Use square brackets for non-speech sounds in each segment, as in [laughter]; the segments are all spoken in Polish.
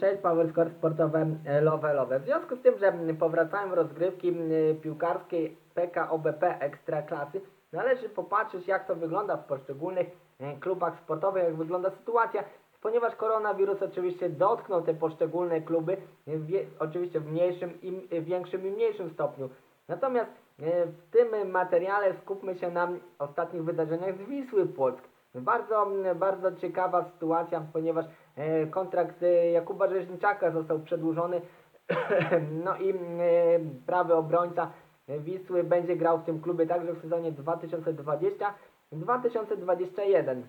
Cześć, Power Score sportowe e, Love Love. W związku z tym, że powracają rozgrywki piłkarskiej PKOBP Ekstraklasy, należy popatrzeć jak to wygląda w poszczególnych klubach sportowych, jak wygląda sytuacja, ponieważ koronawirus oczywiście dotknął te poszczególne kluby, oczywiście w mniejszym i większym i mniejszym stopniu. Natomiast e, w tym materiale skupmy się na ostatnich wydarzeniach z Wisły Płock. Bardzo, bardzo ciekawa sytuacja, ponieważ e, kontrakt e, Jakuba Rzeźniczaka został przedłużony. [coughs] No i e, prawy obrońca Wisły będzie grał w tym klubie także w sezonie 2020-2021.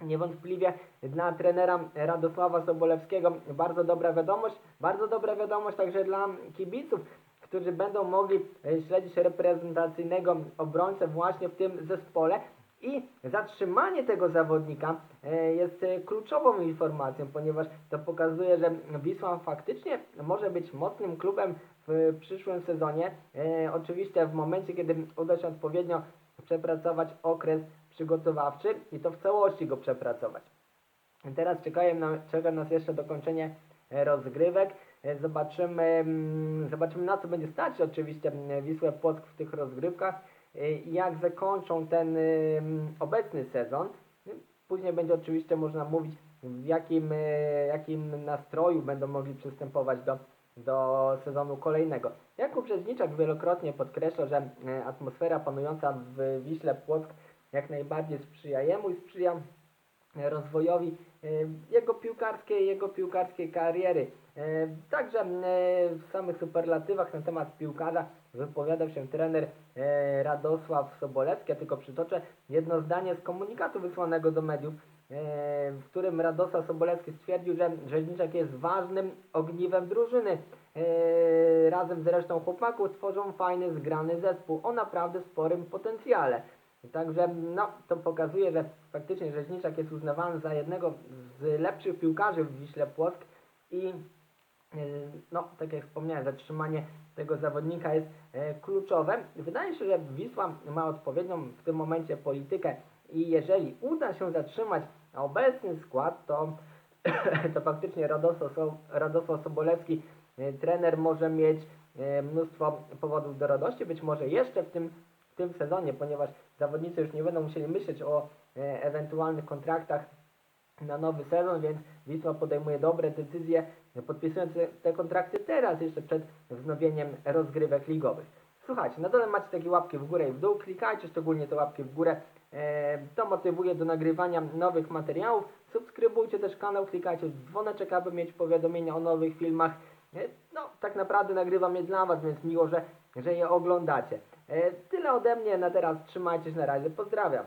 Niewątpliwie dla trenera Radosława Sobolewskiego bardzo dobra wiadomość, bardzo dobra wiadomość także dla kibiców, którzy będą mogli śledzić reprezentacyjnego obrońcę właśnie w tym zespole. I zatrzymanie tego zawodnika e, jest e, kluczową informacją, ponieważ to pokazuje, że Wisła faktycznie może być mocnym klubem w przyszłym sezonie. E, Oczywiście w momencie, kiedy uda się odpowiednio przepracować okres przygotowawczy i to w całości go przepracować. Teraz czekają na, czeka nas jeszcze dokończenie rozgrywek. Zobaczymy, mm, zobaczymy na co będzie stać oczywiście Wisłę Płock w tych rozgrywkach jak zakończą ten obecny sezon. Później będzie oczywiście można mówić w jakim, e, jakim nastroju będą mogli przystępować do, do sezonu kolejnego. Jakub Rzeźniczak wielokrotnie podkreśla, że atmosfera panująca w Wiśle Płock jak najbardziej sprzyja jemu i sprzyja rozwojowi jego piłkarskiej, jego piłkarskiej kariery. E, Także e, w samych superlatywach na temat piłkarza wypowiadał się trener e, Radosław Sobolewski. Ja tylko przytoczę jedno zdanie z komunikatu wysłanego do mediów, w którym Radosław Sobolewski stwierdził, że Rzeźniczak jest ważnym ogniwem drużyny. Razem z resztą chłopaków tworzą fajny, zgrany zespół o naprawdę sporym potencjale. Także no, to pokazuje, że faktycznie Rzeźniczak jest uznawany za jednego z lepszych piłkarzy w Wiśle Płock i no, tak jak wspomniałem, zatrzymanie tego zawodnika jest e, kluczowe. Wydaje się, że Wisła ma odpowiednią w tym momencie politykę i jeżeli uda się zatrzymać obecny skład, to, [coughs] to faktycznie Radosław, So- Radosław Sobolewski, e, trener może mieć e, mnóstwo powodów do radości, być może jeszcze w tym w tym sezonie, ponieważ zawodnicy już nie będą musieli myśleć o e, ewentualnych kontraktach na nowy sezon, więc Wisła podejmuje dobre decyzje, podpisując te- te kontrakty teraz, jeszcze przed wznowieniem rozgrywek ligowych. Słuchajcie, na dole macie takie łapki w górę i w dół, klikajcie szczególnie te łapki w górę, e, to motywuje do nagrywania nowych materiałów, subskrybujcie też kanał, klikajcie w dzwoneczek, aby mieć powiadomienia o nowych filmach, E, no tak naprawdę nagrywam je dla Was, więc miło, że, że je oglądacie. E, Tyle ode mnie. Na teraz, trzymajcie się. Na razie, pozdrawiam.